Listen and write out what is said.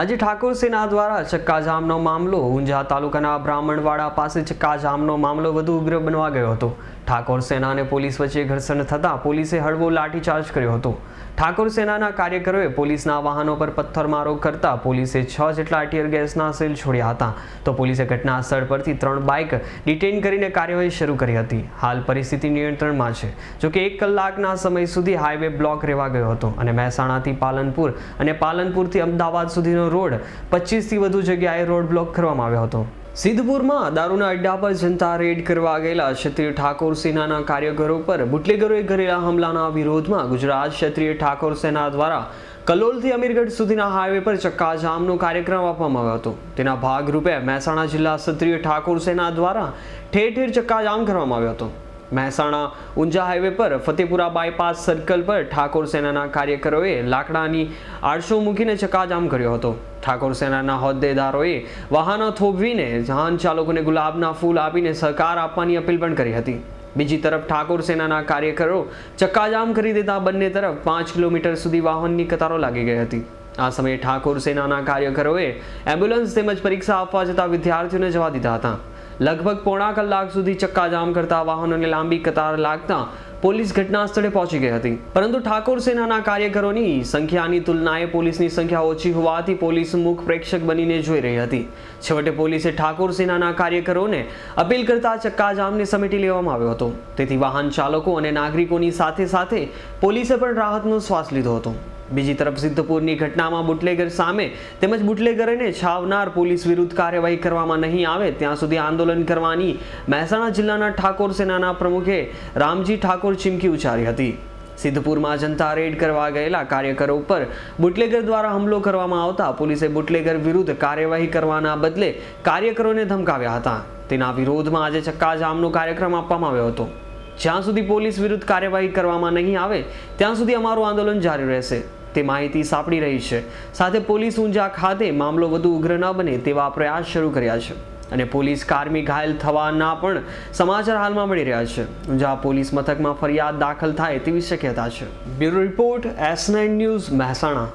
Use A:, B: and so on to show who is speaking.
A: આજે ઠાકોર સેના દ્વારા ચક્કાજામનો મામલો ઊંઝા તાલુકાના બ્રાહ્મણવાડા પાસે ચક્કાજામનો મામલો વધુ ઉગ્ર બનવા ગયો હતો. ઠાકોર સેના અને પોલીસ વચ્ચે ઘર્ષણ થતાં પોલીસે હળવો લાઠીચાર્જ કર્યો હતો. ઠાકોર સેનાના કાર્યકરોએ પોલીસના વાહનો પર પથ્થરમારો કરતા પોલીસે છ જેટલા ટીયર ગેસના સેલ છોડ્યા હતા. તો પોલીસે ઘટના સ્થળ પરથી ત્રણ બાઇક ડિટેઇન કરીને કાર્યવાહી શરૂ કરી હતી. હાલ પરિસ્થિતિ નિયંત્રણમાં છે. જોકે એક કલાકના સમય સુધી હાઈવે બ્લોક રહેવા ગયો હતો અને મહેસાણાથી પાલનપુર અને પાલનપુરથી અમદાવાદ સુધીનો રોડ પચીસથી વધુ જગ્યાએ રોડ બ્લોક કરવામાં આવ્યો હતો. સિદ્ધપુરમાં દારૂના અડ્ડા પર જનતા રેડ કરવા ગયેલા ક્ષત્રિય ઠાકોર સેનાના કાર્યકરો પર બુટલેગરોએ કરેલા હુમલાના વિરોધમાં ગુજરાત ક્ષત્રિય ઠાકોર સેના દ્વારા કલોલથી અમીરગઢ સુધીના હાઈવે પર ચક્કાજામનો કાર્યક્રમ આપવામાં આવ્યો હતો. તેના ભાગરૂપે મહેસાણા જિલ્લા ક્ષત્રિય ઠાકોર સેના દ્વારા ઠેર ઠેર ચક્કાજામ કરવામાં આવ્યો હતો. મહેસાણા ઊંઝા હાઈવે પર ફતેપુરા બાયપાસ સર્કલ પર ઠાકોર સેનાના કાર્યકરોએ લાકડાની આડશો મૂકીને ચક્કાજામ કર્યો હતો. ઠાકોર સેનાના હોદ્દેદારોએ વાહનો થોભવીને વાહન ચાલકોને ગુલાબના ફૂલ આપીને સહકાર આપવાની અપીલ પણ કરી હતી. બીજી તરફ ઠાકોર સેનાના કાર્યકરો ચક્કાજામ કરી દેતા બંને તરફ પાંચ કિલોમીટર સુધી વાહનની કતારો લાગી ગઈ હતી. આ સમયે ઠાકોર સેનાના કાર્યકરોએ એમ્બ્યુલન્સ તેમજ પરીક્ષા આપવા જતા વિદ્યાર્થીઓને જવા દીધા હતા. લગભગ પોણા કલાક સુધી ચક્કાજામ કરતા વાહનોને લાંબી કતાર લાગતા પોલીસ ઘટના સ્થળે પહોંચી ગઈ હતી. પરંતુ ઠાકોર સેનાના કાર્યકરોની સંખ્યાની તુલનાએ પોલીસની સંખ્યા ઓછી હોવાથી પોલીસ મુખ પ્રેક્ષક બનીને જોઈ રહી હતી. છેવટે પોલીસે ઠાકોર સેનાના કાર્યકરોને અપીલ કરતા ચક્કાજામને સમેટી લેવામાં આવ્યો હતો. તેથી વાહન ચાલકો અને નાગરિકોની સાથે સાથે પોલીસે પણ રાહતનો શ્વાસ લીધો હતો. બીજી તરફ સિદ્ધપુરની ઘટનામાં બુટલેગર સામે તેમજ બુટલેગરને છાવનાર પોલીસ વિરુદ્ધ કાર્યવાહી કરવામાં નહીં આવે, ત્યાં સુધી આંદોલન કરવાની મહેસાણા જિલ્લાના ઠાકોર સેનાના પ્રમુખે રામજી ઠાકોર ચીમકી ઉચ્ચારી હતી. સિદ્ધપુરમાં જનતા રેડ કરવા ગયેલા કાર્યકરો ઉપર બુટલેગર દ્વારા હુમલો કરવામાં આવતા પોલીસે બુટલેગર વિરુદ્ધ કાર્યવાહી કરવાના બદલે કાર્યકરોને ધમકાવ્યા હતા. તેના વિરોધમાં આજે ચક્કાજામનો કાર્યક્રમ આપવામાં આવ્યો હતો. જ્યાં સુધી પોલીસ વિરુદ્ધ કાર્યવાહી કરવામાં નહીં આવે, ત્યાં સુધી અમારું આંદોલન જારી રહેશે. તે માહિતી સાંપડી રહી છે. સાથે પોલીસ ઊંઝા ખાતે મામલો વધુ ઉગ્ર ન બને તેવા પ્રયાસ શરૂ કર્યા છે. અને પોલીસ કાર્મી ઘાયલ થવાના પણ સમાચાર હાલમાં મળી રહ્યા છે. ઊંઝા પોલીસ મથકમાં ફરિયાદ દાખલ થાય તેવી શક્યતા છે. Bureau report S nine news Mehsana.